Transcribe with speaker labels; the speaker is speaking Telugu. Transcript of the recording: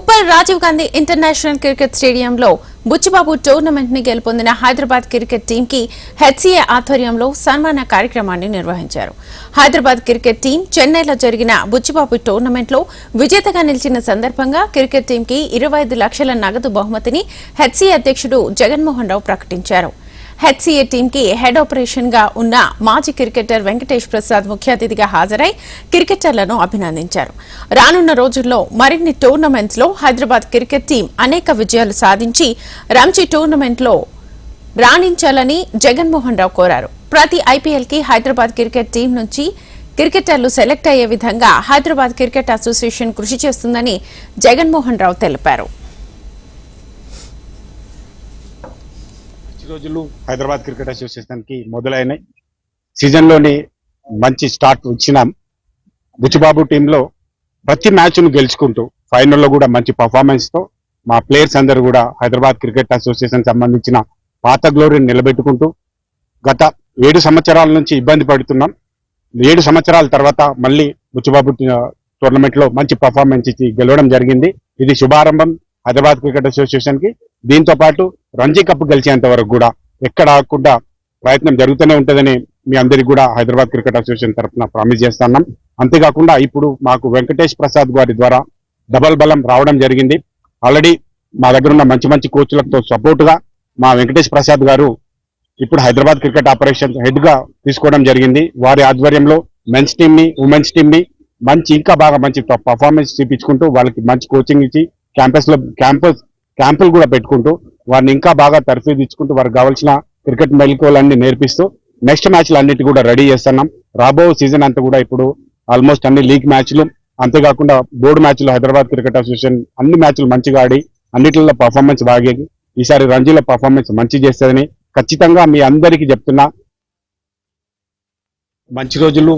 Speaker 1: ఉప్పల్ రాజీవ్ గాంధీ ఇంటర్నేషనల్ క్రికెట్ స్టేడియంలో బుచ్చిబాబు టోర్నమెంట్ని గెలుపొందిన హైదరాబాద్ క్రికెట్ టీం కి హెచ్సీఏ ఆధ్వర్యంలో సన్మాన కార్యక్రమాన్ని నిర్వహించారు. హైదరాబాద్ క్రికెట్ టీం చెన్నైలో జరిగిన బుచ్చిబాబు టోర్నమెంట్లో విజేతగా నిలిచిన సందర్భంగా క్రికెట్ టీం కి ఇరవై ఐదు లక్షల నగదు బహుమతిని హెచ్సీఏ అధ్యక్షుడు జగన్మోహన్ రావు ప్రకటించారు. హెచ్సీఏ టీంకి హెడ్ ఆపరేషన్గా ఉన్న మాజీ క్రికెటర్ వెంకటేష్ ప్రసాద్ ముఖ్య అతిథిగా హాజరై క్రికెటర్లను అభినందించారు. రానున్న రోజుల్లో మరిన్ని టోర్నమెంట్స్లో హైదరాబాద్ క్రికెట్ టీం అనేక విజయాలు సాధించి రంజీ టోర్నమెంట్లో రాణించాలని జగన్మోహన్ రావు కోరారు. ప్రతి ఐపీఎల్కి హైదరాబాద్ క్రికెట్ టీం నుంచి క్రికెటర్లు సెలెక్ట్ అయ్యే విధంగా హైదరాబాద్ క్రికెట్ అసోసియేషన్ కృషి చేస్తుందని జగన్మోహన్ రావు తెలిపారు.
Speaker 2: రోజులు హైదరాబాద్ క్రికెట్ అసోసియేషన్కి మొదలైనాయి సీజన్లోని మంచి స్టార్ట్ ఇచ్చినాం బుచ్చిబాబు టీంలో ప్రతి మ్యాచ్ను గెలుచుకుంటూ ఫైనల్లో కూడా మంచి పర్ఫార్మెన్స్తో మా ప్లేయర్స్ అందరూ కూడా హైదరాబాద్ క్రికెట్ అసోసియేషన్ సంబంధించిన పాత గ్లోరీని నిలబెట్టుకుంటూ గత ఏడు సంవత్సరాల నుంచి ఇబ్బంది పడుతున్నాం. ఏడు సంవత్సరాల తర్వాత మళ్ళీ బుచ్చిబాబు టోర్నమెంట్లో మంచి పర్ఫార్మెన్స్ ఇచ్చి గెలవడం జరిగింది. ఇది శుభారంభం. హైదరాబాద్ క్రికెట్ అసోసియేషన్కి దీంతో పాటు రంజీ కప్ గెలిచేంత వరకు కూడా ఎక్కడ ఆగకుండా ప్రయత్నం జరుగుతూనే ఉంటుందని మీ అందరికీ కూడా హైదరాబాద్ క్రికెట్ అసోసియేషన్ తరఫున ప్రామిస్ చేస్తున్నాం అంతేకాకుండా ఇప్పుడు మాకు వెంకటేష్ ప్రసాద్ గారి ద్వారా డబల్ బలం రావడం జరిగింది. ఆల్రెడీ మా దగ్గర ఉన్న మంచి మంచి కోచ్లతో సపోర్ట్గా మా వెంకటేష్ ప్రసాద్ గారు ఇప్పుడు హైదరాబాద్ క్రికెట్ ఆపరేషన్ హెడ్గా తీసుకోవడం జరిగింది. వారి ఆధ్వర్యంలో మెన్స్ టీమ్ని ఉమెన్స్ టీమ్ని మంచి ఇంకా బాగా మంచి పర్ఫార్మెన్స్ చూపించుకుంటూ వాళ్ళకి మంచి కోచింగ్ ఇచ్చి క్యాంపస్లో క్యాంపస్ క్యాంపులు కూడా పెట్టుకుంటూ వారిని ఇంకా బాగా తర్ఫీదు ఇచ్చుకుంటూ వారికి కావాల్సిన క్రికెట్ మెలకువలన్నీ నేర్పిస్తూ నెక్స్ట్ మ్యాచ్లు అన్నిటి కూడా రెడీ చేస్తున్నాం. రాబో సీజన్ అంతా కూడా ఇప్పుడు ఆల్మోస్ట్ అన్ని లీగ్ మ్యాచ్లు అంతేకాకుండా బోర్డు మ్యాచ్లు హైదరాబాద్ క్రికెట్ అసోసియేషన్ అన్ని మ్యాచ్లు మంచిగా ఆడి అన్నిటిలో పర్ఫార్మెన్స్ బాగా ఈసారి రంజీలో పర్ఫార్మెన్స్ మంచి చేస్తుందని ఖచ్చితంగా మీ అందరికీ చెప్తున్నా. మంచి రోజులు.